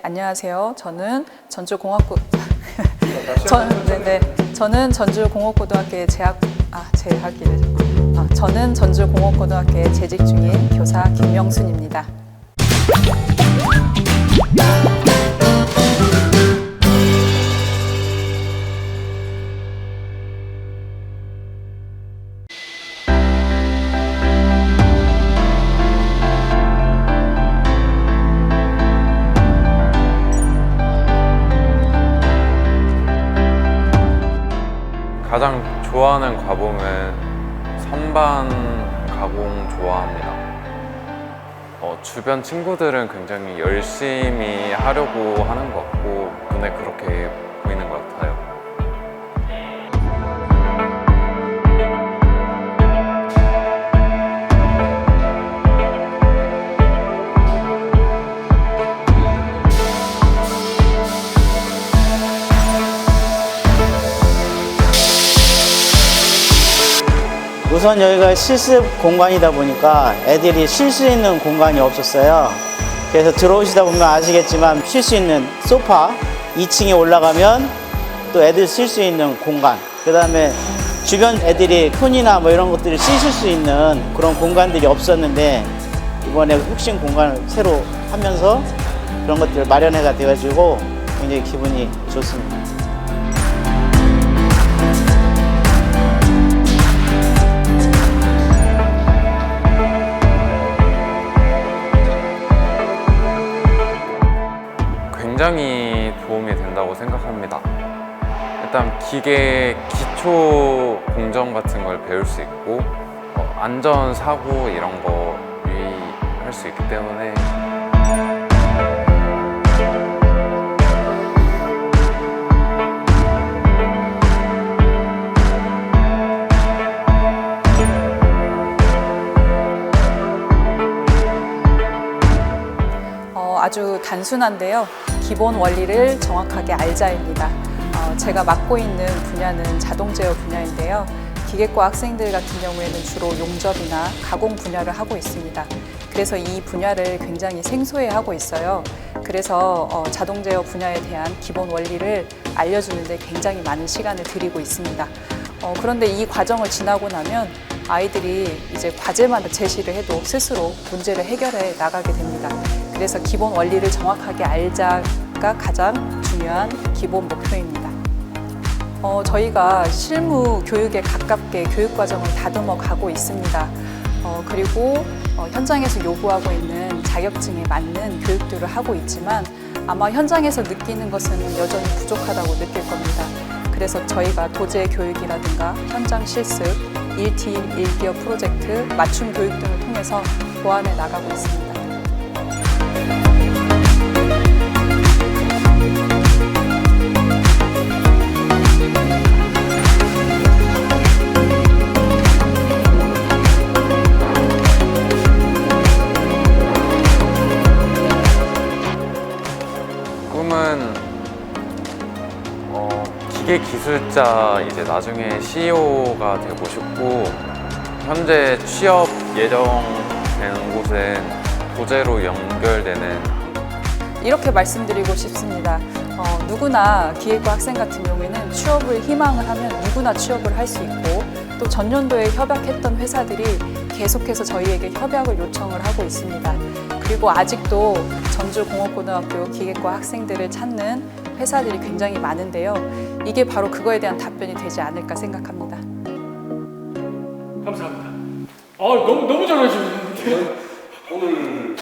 안녕하세요. 저는 전주공학고 전, 네네. 저는 전주공업고등학교에 재학 아 재학이래. 아, 저는 전주공업고등학교에 재직 중인 교사 김명순입니다. 가장 좋아하는 과목은 선반 가공 좋아합니다. 어, 주변 친구들은 굉장히 열심히 하려고 하는 것 같고 눈에 그렇게 우선 여기가 실습 공간이다 보니까 애들이 쉴 수 있는 공간이 없었어요. 그래서 들어오시다 보면 아시겠지만 쉴 수 있는 소파 2층에 올라가면 또 애들 쉴 수 있는 공간. 그 다음에 주변 애들이 폰이나 뭐 이런 것들을 쓰실 수 있는 그런 공간들이 없었는데 이번에 혁신 공간을 새로 하면서 그런 것들을 마련해가 돼가지고 굉장히 기분이 좋습니다. 굉장히 도움이 된다고 생각합니다. 일단 기계 기초 공정 같은 걸 배울 수 있고 어, 안전 사고 이런 거 유의할 수 있기 때문에 아주 단순한데요. 기본 원리를 정확하게 알자입니다. 어, 제가 맡고 있는 분야는 자동 제어 분야인데요. 기계과 학생들 같은 경우에는 주로 용접이나 가공 분야를 하고 있습니다. 그래서 이 분야를 굉장히 생소해 하고 있어요. 그래서 어, 자동 제어 분야에 대한 기본 원리를 알려주는데 굉장히 많은 시간을 들이고 있습니다. 어, 그런데 이 과정을 지나고 나면 아이들이 이제 과제만 제시를 해도 스스로 문제를 해결해 나가게 됩니다. 그래서 기본 원리를 정확하게 알자가 가장 중요한 기본 목표입니다. 어, 저희가 실무 교육에 가깝게 교육 과정을 다듬어 가고 있습니다. 어, 그리고 어, 현장에서 요구하고 있는 자격증에 맞는 교육들을 하고 있지만 아마 현장에서 느끼는 것은 여전히 부족하다고 느낄 겁니다. 그래서 저희가 도제 교육이라든가 현장 실습, 1팀 1기업 프로젝트, 맞춤 교육 등을 통해서 보완해 나가고 있습니다. 꿈은 어, 기계 기술자 이제 나중에 CEO가 되고 싶고 현재 취업 예정되는 곳은 도제로 연결되는 이렇게 말씀드리고 싶습니다. 어, 누구나 기획과 학생 같은 경우에는 취업을 희망을 하면 누구나 취업을 할 수 있고 또 전년도에 협약했던 회사들이 계속해서 저희에게 협약을 요청을 하고 있습니다. 그리고 아직도 전주공업고등학교 기획과 학생들을 찾는 회사들이 굉장히 많은데요. 이게 바로 그거에 대한 답변이 되지 않을까 생각합니다. 감사합니다. 아 너무 너무 잘하시는데. 오늘